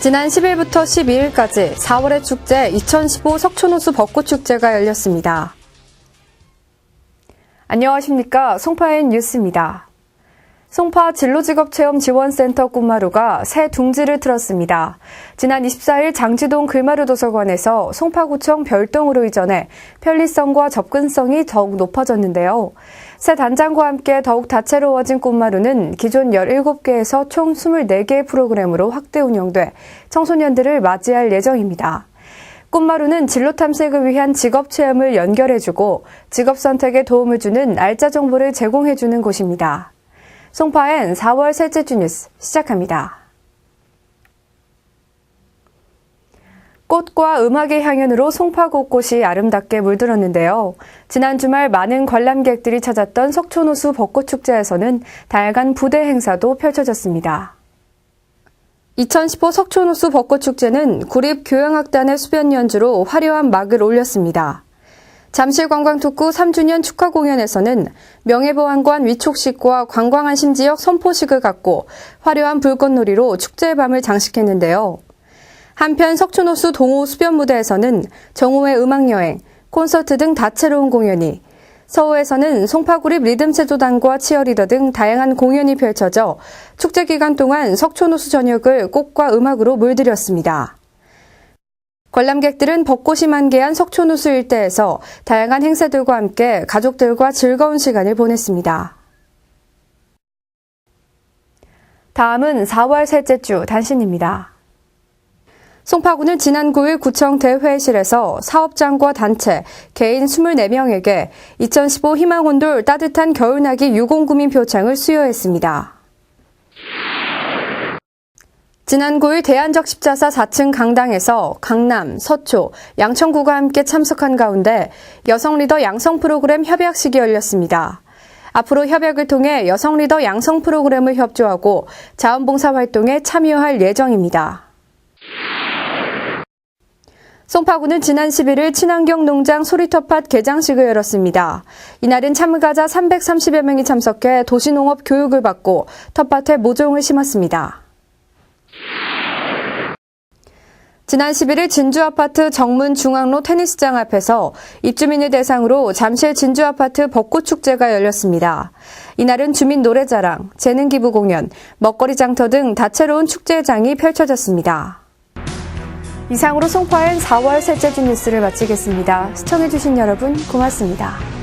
지난 10일부터 12일까지 4월의 축제 2015 석촌호수 벚꽃축제가 열렸습니다. 안녕하십니까. 송파인 뉴스입니다. 송파 진로직업체험지원센터 꿈마루가 새 둥지를 틀었습니다. 지난 24일 장지동 글마루 도서관에서 송파구청 별동으로 이전해 편리성과 접근성이 더욱 높아졌는데요. 새 단장과 함께 더욱 다채로워진 꿈마루는 기존 17개에서 총 24개의 프로그램으로 확대 운영돼 청소년들을 맞이할 예정입니다. 꿈마루는 진로 탐색을 위한 직업 체험을 연결해주고 직업 선택에 도움을 주는 알짜 정보를 제공해주는 곳입니다. 송파엔 4월 셋째 주 뉴스 시작합니다. 꽃과 음악의 향연으로 송파 곳곳이 아름답게 물들었는데요. 지난 주말 많은 관람객들이 찾았던 석촌호수 벚꽃축제에서는 다양한 부대 행사도 펼쳐졌습니다. 2015 석촌호수 벚꽃축제는 구립교향악단의 수변 연주로 화려한 막을 올렸습니다. 잠실관광특구 3주년 축하 공연에서는 명예보안관 위촉식과 관광안심 지역 선포식을 갖고 화려한 불꽃놀이로 축제의 밤을 장식했는데요. 한편 석촌호수 동호 수변 무대에서는 정호의 음악여행, 콘서트 등 다채로운 공연이, 서호에서는 송파구립 리듬체조단과 치어리더 등 다양한 공연이 펼쳐져 축제 기간 동안 석촌호수 전역을 꽃과 음악으로 물들였습니다. 관람객들은 벚꽃이 만개한 석촌호수 일대에서 다양한 행사들과 함께 가족들과 즐거운 시간을 보냈습니다. 다음은 4월 셋째 주 단신입니다. 송파구는 지난 9일 구청 대회실에서 사업장과 단체, 개인 24명에게 2015 희망온돌 따뜻한 겨울나기 유공구민 표창을 수여했습니다. 지난 9일 대한적 십자사 4층 강당에서 강남, 서초, 양천구가 함께 참석한 가운데 여성 리더 양성 프로그램 협약식이 열렸습니다. 앞으로 협약을 통해 여성 리더 양성 프로그램을 협조하고 자원봉사 활동에 참여할 예정입니다. 송파구는 지난 11일 친환경 농장 소리터팟 개장식을 열었습니다. 이날은 참가자 330여 명이 참석해 도시농업 교육을 받고 텃밭에 모종을 심었습니다. 지난 11일 진주아파트 정문 중앙로 테니스장 앞에서 입주민을 대상으로 잠실 진주아파트 벚꽃축제가 열렸습니다. 이날은 주민 노래자랑, 재능기부 공연, 먹거리 장터 등 다채로운 축제장이 펼쳐졌습니다. 이상으로 송파엔 4월 셋째 주 뉴스를 마치겠습니다. 시청해주신 여러분 고맙습니다.